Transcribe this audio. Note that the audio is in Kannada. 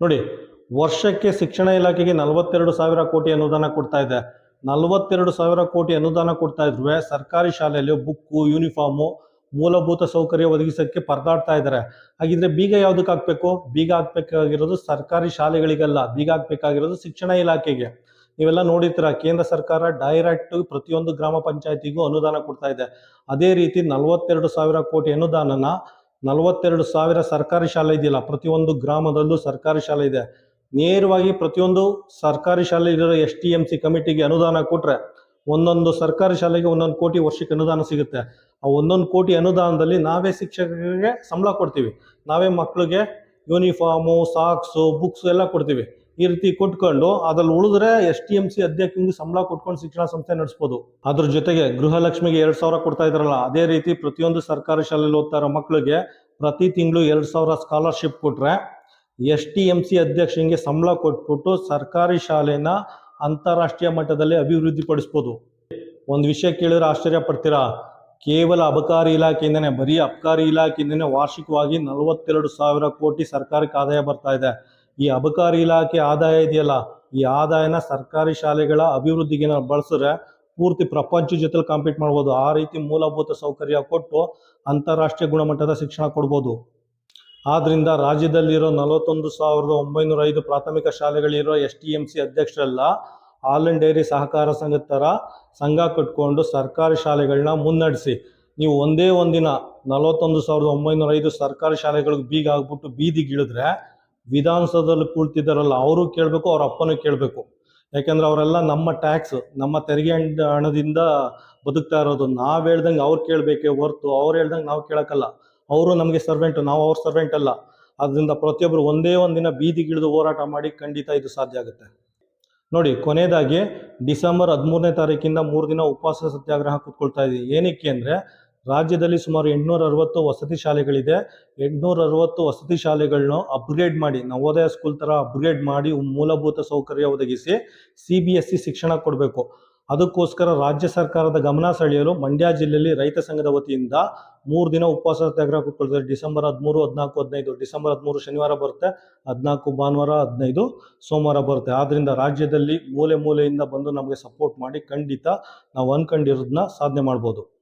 ನೋಡಿ, ವರ್ಷಕ್ಕೆ ಶಿಕ್ಷಣ ಇಲಾಖೆಗೆ ನಲವತ್ತೆರಡು ಸಾವಿರ ಕೋಟಿ ಅನುದಾನ ಕೊಡ್ತಾ ಇದೆ. ನಲವತ್ತೆರಡು ಸಾವಿರ ಕೋಟಿ ಅನುದಾನ ಕೊಡ್ತಾ ಇದ್ರು ಸರ್ಕಾರಿ ಶಾಲೆಯಲ್ಲಿ ಬುಕ್ಕು, ಯೂನಿಫಾರ್ಮು, ಮೂಲಭೂತ ಸೌಕರ್ಯ ಒದಗಿಸೋಕ್ಕೆ ಪರದಾಡ್ತಾ ಇದ್ದಾರೆ. ಹಾಗಿದ್ರೆ ಬೀಗ ಯಾವ್ದಕ್ಕೆ ಹಾಕ್ಬೇಕು? ಬೀಗ ಹಾಕ್ಬೇಕಾಗಿರೋದು ಸರ್ಕಾರಿ ಶಾಲೆಗಳಿಗಲ್ಲ, ಬೀಗ ಹಾಕ್ಬೇಕಾಗಿರೋದು ಶಿಕ್ಷಣ ಇಲಾಖೆಗೆ. ನೀವೆಲ್ಲ ನೋಡಿರ್ತೀರ, ಕೇಂದ್ರ ಸರ್ಕಾರ ಡೈರೆಕ್ಟ್ ಪ್ರತಿಯೊಂದು ಗ್ರಾಮ ಪಂಚಾಯತಿಗೂ ಅನುದಾನ ಕೊಡ್ತಾ ಇದೆ. ಅದೇ ರೀತಿ ನಲವತ್ತೆರಡು ಸಾವಿರ ಕೋಟಿ ಅನುದಾನನ ನಲವತ್ತೆರಡು ಸಾವಿರ ಸರ್ಕಾರಿ ಶಾಲೆ ಇದೆಯಲ್ಲ, ಪ್ರತಿಯೊಂದು ಗ್ರಾಮದಲ್ಲೂ ಸರ್ಕಾರಿ ಶಾಲೆ ಇದೆ. ನೇರವಾಗಿ ಪ್ರತಿಯೊಂದು ಸರ್ಕಾರಿ ಶಾಲೆ ಇರೋ ಎಸ್ ಟಿ ಎಂ ಸಿ ಕಮಿಟಿಗೆ ಅನುದಾನ ಕೊಟ್ರೆ ಒಂದೊಂದು ಸರ್ಕಾರಿ ಶಾಲೆಗೆ ಒಂದೊಂದು ಕೋಟಿ ವರ್ಷಕ್ಕೆ ಅನುದಾನ ಸಿಗುತ್ತೆ. ಆ ಒಂದೊಂದು ಕೋಟಿ ಅನುದಾನದಲ್ಲಿ ನಾವೇ ಶಿಕ್ಷಕರಿಗೆ ಸಂಬಳ ಕೊಡ್ತೀವಿ. ನಾವೇ ಮಕ್ಕಳಿಗೆ ಯೂನಿಫಾರ್ಮು ಸಾಕ್ಸು ಬುಕ್ಸು ಎಲ್ಲ ಕೊಡ್ತೀವಿ. ಈ ರೀತಿ ಕೊಟ್ಕೊಂಡು ಅದ್ರಲ್ಲಿ ಉಳಿದ್ರೆ ಎಸ್ ಟಿ ಎಂ ಸಿ ಅಧ್ಯಕ್ಷನಿಗೆ ಸಂಬಳ ಕೊಟ್ಕೊಂಡು ಶಿಕ್ಷಣ ಸಂಸ್ಥೆ ನಡೆಸ್ಬೋದು. ಅದ್ರ ಜೊತೆಗೆ ಗೃಹಲಕ್ಷ್ಮಿಗೆ ಎರಡ್ ಸಾವಿರ ಕೊಡ್ತಾ ಇದ್ರಲ್ಲ ಅದೇ ರೀತಿ ಪ್ರತಿಯೊಂದು ಸರ್ಕಾರಿ ಶಾಲೆಯಲ್ಲಿ ಓದ್ತಾ ಮಕ್ಕಳಿಗೆ ಪ್ರತಿ ತಿಂಗಳು ಎರಡ್ ಸಾವಿರ ಸ್ಕಾಲರ್ಶಿಪ್ ಕೊಟ್ರೆ ಎಸ್ ಟಿ ಎಂ ಸಿ ಅಧ್ಯಕ್ಷನಿಗೆ ಸಂಬಳ ಕೊಟ್ಬಿಟ್ಟು ಸರ್ಕಾರಿ ಶಾಲೆನ ಅಂತಾರಾಷ್ಟ್ರೀಯ ಮಟ್ಟದಲ್ಲಿ ಅಭಿವೃದ್ಧಿ ಪಡಿಸ್ಬೋದು ಒಂದು ವಿಷಯ ಕೇಳಿದ್ರೆ ಆಶ್ಚರ್ಯ ಪಡ್ತೀರಾ? ಕೇವಲ ಅಬಕಾರಿ ಇಲಾಖೆಯಿಂದನೇ, ಬರೀ ಅಬಕಾರಿ ಇಲಾಖೆಯಿಂದನೇ ವಾರ್ಷಿಕವಾಗಿ ನಲವತ್ತೆರಡು ಸಾವಿರ ಕೋಟಿ ಸರ್ಕಾರಕ್ಕೆ ಆದಾಯ ಬರ್ತಾ ಇದೆ. ಈ ಅಬಕಾರಿ ಇಲಾಖೆ ಆದಾಯ ಇದೆಯಲ್ಲ, ಈ ಆದಾಯನ ಸರ್ಕಾರಿ ಶಾಲೆಗಳ ಅಭಿವೃದ್ಧಿಗೆ ನಾವು ಬಳಸಿದ್ರೆ ಪೂರ್ತಿ ಪ್ರಪಂಚ ಜೊತೆ ಕಾಂಪೀಟ್ ಮಾಡ್ಬೋದು. ಆ ರೀತಿ ಮೂಲಭೂತ ಸೌಕರ್ಯ ಕೊಟ್ಟು ಅಂತಾರಾಷ್ಟ್ರೀಯ ಗುಣಮಟ್ಟದ ಶಿಕ್ಷಣ ಕೊಡ್ಬೋದು. ಆದ್ರಿಂದ ರಾಜ್ಯದಲ್ಲಿರೋ ನಲವತ್ತೊಂದು ಸಾವಿರದ ಒಂಬೈನೂರ ಐದು ಪ್ರಾಥಮಿಕ ಶಾಲೆಗಳಿರೋ ಎಸ್ ಟಿ ಎಂ ಸಿ ಅಧ್ಯಕ್ಷರೆಲ್ಲ ಹಾಲ್ ಅಂಡ್ ಡೈರಿ ಸಹಕಾರ ಸಂಘದ ಥರ ಸಂಘ ಕಟ್ಕೊಂಡು ಸರ್ಕಾರಿ ಶಾಲೆಗಳನ್ನ ಮುನ್ನಡೆಸಿ. ನೀವು ಒಂದೇ ಒಂದಿನ ನಲವತ್ತೊಂದು ಸಾವಿರದ ಒಂಬೈನೂರ ಐದು ಸರ್ಕಾರಿ ಶಾಲೆಗಳಿಗೆ ಬೀಗ ಆಗ್ಬಿಟ್ಟು ಬೀದಿಗಿಳಿದ್ರೆ ವಿಧಾನಸೌಧದಲ್ಲಿ ಕೂಳ್ತಿದ್ದಾರಲ್ಲ, ಅವರು ಕೇಳಬೇಕು, ಅವ್ರ ಅಪ್ಪನೂ ಕೇಳಬೇಕು. ಯಾಕೆಂದ್ರೆ ಅವರೆಲ್ಲ ನಮ್ಮ ಟ್ಯಾಕ್ಸ್ ನಮ್ಮ ತೆರಿಗೆ ಹಣ್- ಹಣದಿಂದ ಬದುಕ್ತಾ ಇರೋದು. ನಾವ್ ಹೇಳ್ದಂಗೆ ಅವ್ರು ಕೇಳಬೇಕೇ ಹೊರ್ತು, ಅವ್ರು ಹೇಳ್ದಂಗೆ ನಾವು ಕೇಳಕ್ಕಲ್ಲ. ಅವರು ನಮಗೆ ಸರ್ವೆಂಟ್ ನಾವು ಅವ್ರ ಸರ್ವೆಂಟ್ ಅಲ್ಲ. ಅದರಿಂದ ಪ್ರತಿಯೊಬ್ಬರು ಒಂದೇ ಒಂದಿನ ಬೀದಿಗಿಳಿದು ಹೋರಾಟ ಮಾಡಿ ಖಂಡಿತ ಇದು ಸಾಧ್ಯ ಆಗುತ್ತೆ. ನೋಡಿ ಕೊನೆಯದಾಗಿ ಡಿಸೆಂಬರ್ ಹದಿಮೂರನೇ ತಾರೀಕಿಂದ ಮೂರು ದಿನ ಉಪವಾಸ ಸತ್ಯಾಗ್ರಹ ಕೂತ್ಕೊಳ್ತಾ ಇದ್ದೀವಿ ಏನಕ್ಕೆ ಅಂದರೆ ರಾಜ್ಯದಲ್ಲಿ ಸುಮಾರು ಎಂಟುನೂರ ಅರವತ್ತು ವಸತಿ ಶಾಲೆಗಳಿದೆ. ಎಂಟುನೂರ ಅರವತ್ತು ವಸತಿ ಶಾಲೆಗಳನ್ನ ಅಪ್ಗ್ರೇಡ್ ಮಾಡಿ, ನವೋದಯ ಸ್ಕೂಲ್ ಥರ ಅಪ್ಗ್ರೇಡ್ ಮಾಡಿ ಮೂಲಭೂತ ಸೌಕರ್ಯ ಒದಗಿಸಿ ಸಿ ಬಿ ಎಸ್ ಸಿ ಶಿಕ್ಷಣ ಕೊಡಬೇಕು. ಅದಕ್ಕೋಸ್ಕರ ರಾಜ್ಯ ಸರ್ಕಾರದ ಗಮನ ಸೆಳೆಯಲು ಮಂಡ್ಯ ಜಿಲ್ಲೆಯಲ್ಲಿ ರೈತ ಸಂಘದ ವತಿಯಿಂದ ಮೂರು ದಿನ ಉಪವಾಸ ಸತ್ಯಾಗ್ರಹ ಕೂತ್ಕೊಳ್ತಾರೆ ಡಿಸೆಂಬರ್ ಹದಿಮೂರು, ಹದಿನಾಲ್ಕು, ಹದಿನೈದು. ಡಿಸೆಂಬರ್ ಹದಿಮೂರು ಶನಿವಾರ ಬರುತ್ತೆ, ಹದಿನಾಲ್ಕು ಭಾನುವಾರ, ಹದಿನೈದು ಸೋಮವಾರ ಬರುತ್ತೆ. ಆದ್ದರಿಂದ ರಾಜ್ಯದಲ್ಲಿ ಮೂಲೆ ಮೂಲೆಯಿಂದ ಬಂದು ನಮಗೆ ಸಪೋರ್ಟ್ ಮಾಡಿ ಖಂಡಿತ ನಾವು ಅನ್ಕೊಂಡಿರೋದನ್ನ ಸಾಧನೆ ಮಾಡ್ಬೋದು.